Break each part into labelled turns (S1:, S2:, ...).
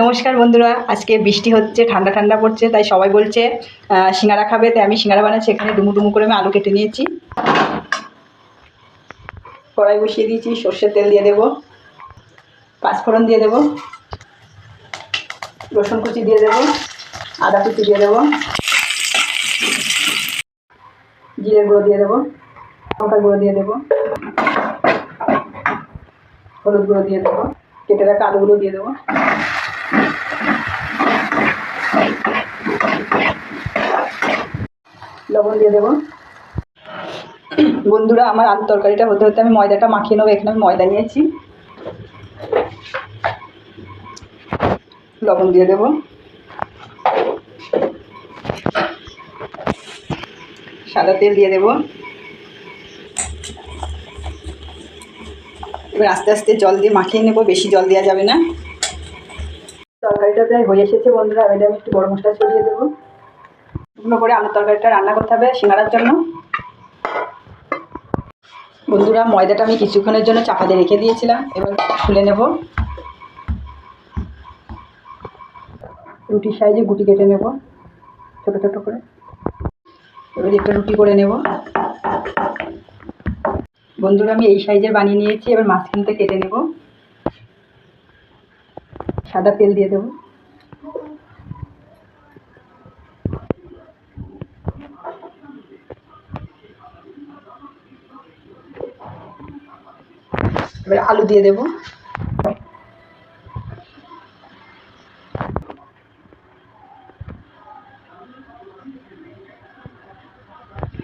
S1: নমস্কার বন্ধুরা, আজকে বৃষ্টি হচ্ছে, ঠান্ডা ঠান্ডা পড়ছে, তাই সবাই বলছে সিঙ্গারা খাবে, তাই আমি সিঙ্গারা বানাচ্ছি, এখানে ডুমু ডুমু করে আমি আলু কেটে নিয়েছি। কড়াই বসিয়ে দিয়েছি, সর্ষের তেল দিয়ে দেবো, পাঁচফোড়ন দিয়ে দেবো, রসুন কুচি দিয়ে দেবো, আদা কুচি দিয়ে দেবো, জিরে গুঁড়ো দিয়ে দেবো, লঙ্কার গুঁড়ো দিয়ে দেবো, হলুদ গুঁড়ো দিয়ে দেবো, কেটে রাখা আলুগুলো দিয়ে দেবো। লবণ দিয়ে দেবো। বন্ধুরা, আমার আলু তরকারিটা হতে হতে আমি ময়দাটা মাখিয়ে নেব। এখানে আমি ময়দা নিয়েছি। লবণ দিয়ে দেবো। সাদা তেল দিয়ে দেবো। এবার আস্তে আস্তে জল দিয়ে মাখিয়ে নেব। বেশি জল দেওয়া যাবে না। তরকারিটা প্রায় হয়ে এসেছে বন্ধুরা। এবার আমি একটু গরম মশলা ছড়িয়ে দেবো। শুকনো করে আলুর তরকারিটা রান্না করতে হবে সিঙ্গারার জন্য। বন্ধুরা, ময়দাটা আমি কিছুক্ষণের জন্য চাপা দিয়ে রেখে দিয়েছিলাম, এবার খুলে নেব। রুটির সাইজে গুটি কেটে নেব, ছোটো ছোটো করে। এবার একটা রুটি করে নেব। বন্ধুরা, আমি এই সাইজের বানিয়ে নিয়েছি, এবার মাঝখান থেকে কেটে নেব। সাদা তেল দিয়ে দেবো। এবার আলু দিয়ে দেবো।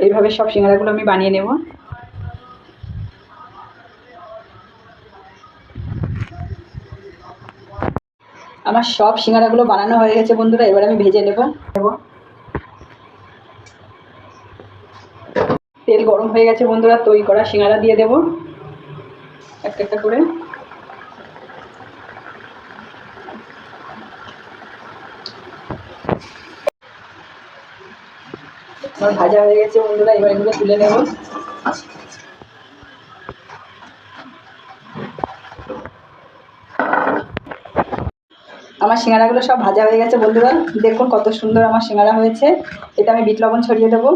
S1: এইভাবে সব সিঙ্গারাগুলো আমি বানিয়ে নেব। আমার সব সিঙ্গারাগুলো বানানো হয়ে গেছে বন্ধুরা, এবার আমি ভেজে নেব। তেল গরম হয়ে গেছে বন্ধুরা, তৈরি করা সিঙ্গারা দিয়ে দেবো। একটা একটা করে ভাজা হয়ে গেছে, বন্ধুরা, এবার এগুলো তুলে নেব। আমার সিঙ্গারাগুলো সব ভাজা হয়ে গেছে, বন্ধুরা। দেখুন কত সুন্দর আমার সিঙ্গারা হয়েছে। এটা আমি বিট লবণ ছড়িয়ে দেবো।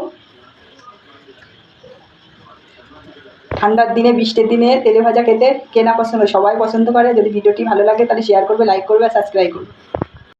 S1: ঠান্ডার দিনে, বৃষ্টির দিনে তেলে ভাজা খেতে কেনা পছন্দ, সবাই পছন্দ করে। যদি ভিডিওটি ভালো লাগে তাহলে শেয়ার করবে লাইক করবে আর সাবস্ক্রাইব করবে।